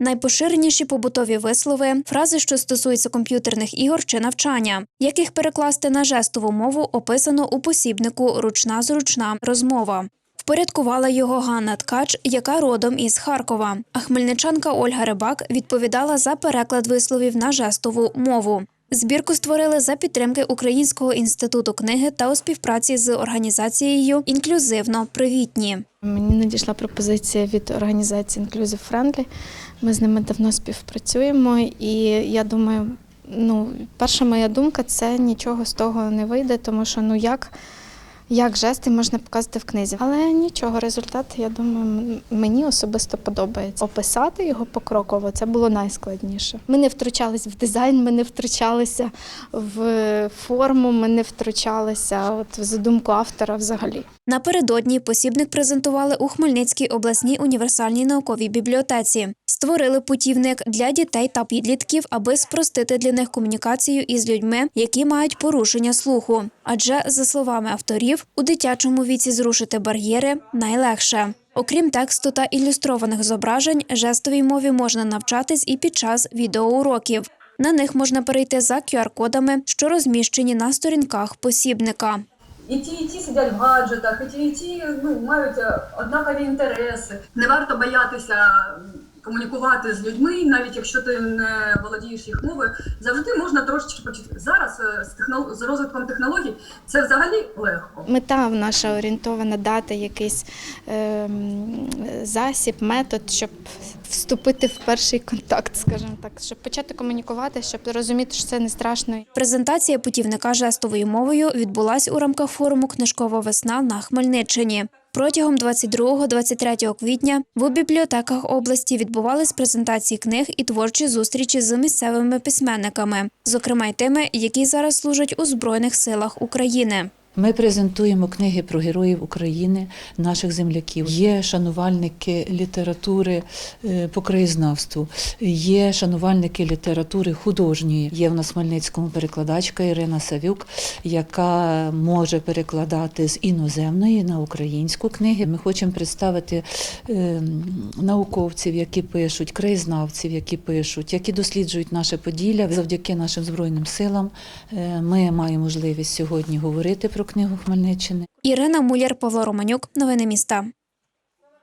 Найпоширеніші побутові вислови, фрази, що стосуються комп'ютерних ігор чи навчання. Як їх перекласти на жестову мову, описано у посібнику Ручна зручна розмова. Впорядкувала його Ганна Ткач, яка родом із Харкова. А хмельничанка Ольга Рибак відповідала за переклад висловів на жестову мову. Збірку створили за підтримки Українського інституту книги та у співпраці з організацією Інклюзивно привітні. Мені надійшла пропозиція від організації Inclusive Friendly. Ми з ними давно співпрацюємо, і я думаю, ну, перша моя думка це нічого з того не вийде, тому що ну як, як жести можна показати в книзі. Але нічого, результат, я думаю, мені особисто подобається. Описати його покроково це було найскладніше. Ми не втручались в дизайн, ми не втручалися в форму, ми не втручалися от, в задумку автора взагалі. Напередодні посібник презентували у Хмельницькій обласній універсальній науковій бібліотеці. Створили путівник для дітей та підлітків, аби спростити для них комунікацію із людьми, які мають порушення слуху. Адже, за словами авторів, у дитячому віці зрушити бар'єри найлегше. Окрім тексту та ілюстрованих зображень, жестовій мові можна навчатись і під час відеоуроків. На них можна перейти за QR-кодами, що розміщені на сторінках посібника. І ті, і ті сидять в гаджетах, і ті, і ті ну, мають е, однакові інтереси. Не варто боятися комунікувати з людьми, навіть якщо ти не володієш їх мовою. Завжди можна трошечки почути. Зараз е, з, технол... з розвитком технологій це взагалі легко. Мета наша орієнтована дати якийсь ем, засіб, метод, щоб вступити в перший контакт, скажімо так, щоб почати комунікувати, щоб розуміти, що це не страшно. Презентація путівника жестовою мовою відбулась у рамках форуму Книжкова весна на Хмельниччині. Протягом 22-23 квітня в бібліотеках області відбувались презентації книг і творчі зустрічі з місцевими письменниками, зокрема й тими, які зараз служать у Збройних силах України. Ми презентуємо книги про героїв України, наших земляків. Є шанувальники літератури е, по краєзнавству, є шанувальники літератури художньої. Є в нас Хмельницькому перекладачка Ірина Савюк, яка може перекладати з іноземної на українську книги. Ми хочемо представити е, науковців, які пишуть, краєзнавців, які пишуть, які досліджують наше Поділля. Завдяки нашим збройним силам е, ми маємо можливість сьогодні говорити про книгу Хмельниччини. Ірина Муляр, Павло Романюк. Новини міста.